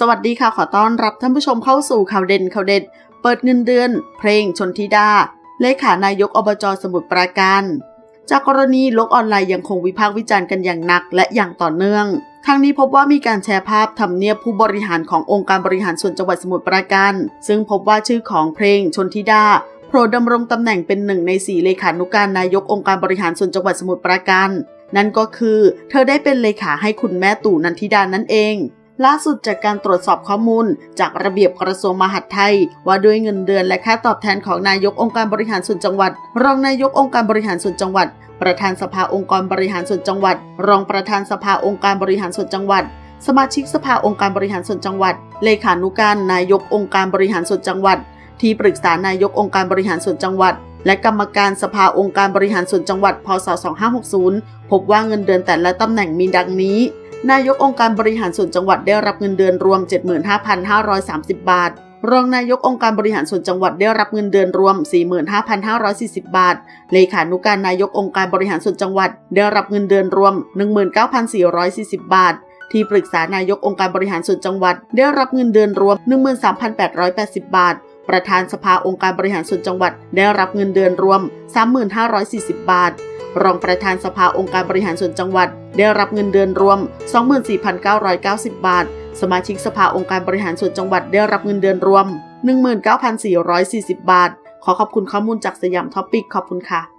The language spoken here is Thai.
สวัสดีค่ะ ขอต้อนรับท่านผู้ชมเข้าสู่ข่าวเด่นข่าวเด็ด เปิดเงินเดือน เพลงชนทิดา เลขานายกอบจสมุทรปราการ จากกรณีโลกออนไลน์ยังคงวิพากษ์วิจารณ์กันอย่างหนักและอย่างต่อเนื่อง ทั้งนี้พบว่ามีการแชร์ภาพทำเนียบผู้บริหารขององค์การบริหารส่วนจังหวัดสมุทรปราการ ซึ่งพบว่าชื่อของเพลงชนทิดาโผล่ดำรงตำแหน่งเป็นหนึ่งในสี่เลขานุการนายกองค์การบริหารส่วนจังหวัดสมุทรปราการ นั่นก็คือ เธอได้เป็นเลขาให้คุณแม่ตู่นันทิดานั่นเอง ล่าสุดจากการตรวจสอบข้อมูล จากระเบียบกระทรวงมหาดไทย ว่าด้วยเงินเดือนและค่าตอบแทนของนายกองค์การบริหารส่วนจังหวัด รองนายกองค์การบริหารส่วนจังหวัด ประธานสภาองค์กรบริหารส่วนจังหวัด รองประธานสภาองค์การบริหารส่วนจังหวัด สมาชิกสภาองค์การบริหารส่วนจังหวัด เลขานุการนายกองค์การบริหารส่วนจังหวัด ที่ปรึกษานายกองค์การบริหารส่วนจังหวัด และกรรมการสภาองค์การบริหารส่วนจังหวัด พศ 2560 พบว่าเงินเดือนแต่ละตำแหน่งมีดังนี้ นายกองค์การบริหารส่วนจังหวัดได้รับเงินเดือนรวม 75,530 บาท รองนายกองค์การบริหารส่วนจังหวัดได้รับเงินเดือนรวม 45,540 บาท เลขานุการนายกองค์การบริหารส่วนจังหวัดได้รับเงินเดือนรวม 19,440 บาท ที่ปรึกษานายกองค์การบริหารส่วนจังหวัด ได้รับเงินเดือนรวม 13,880 บาท ประธานสภาองค์การบริหารส่วนจังหวัด ได้รับเงินเดือนรวม 3,540 บาท รองประธานสภาองค์การบริหารส่วนจังหวัด ได้รับเงินเดือนรวม 24,990 บาท สมาชิกสภาองค์การบริหารส่วนจังหวัดได้รับเงินเดือนรวม 19,440 บาท ขอขอบคุณข้อมูลจากสยามท็อปิกขอบคุณค่ะ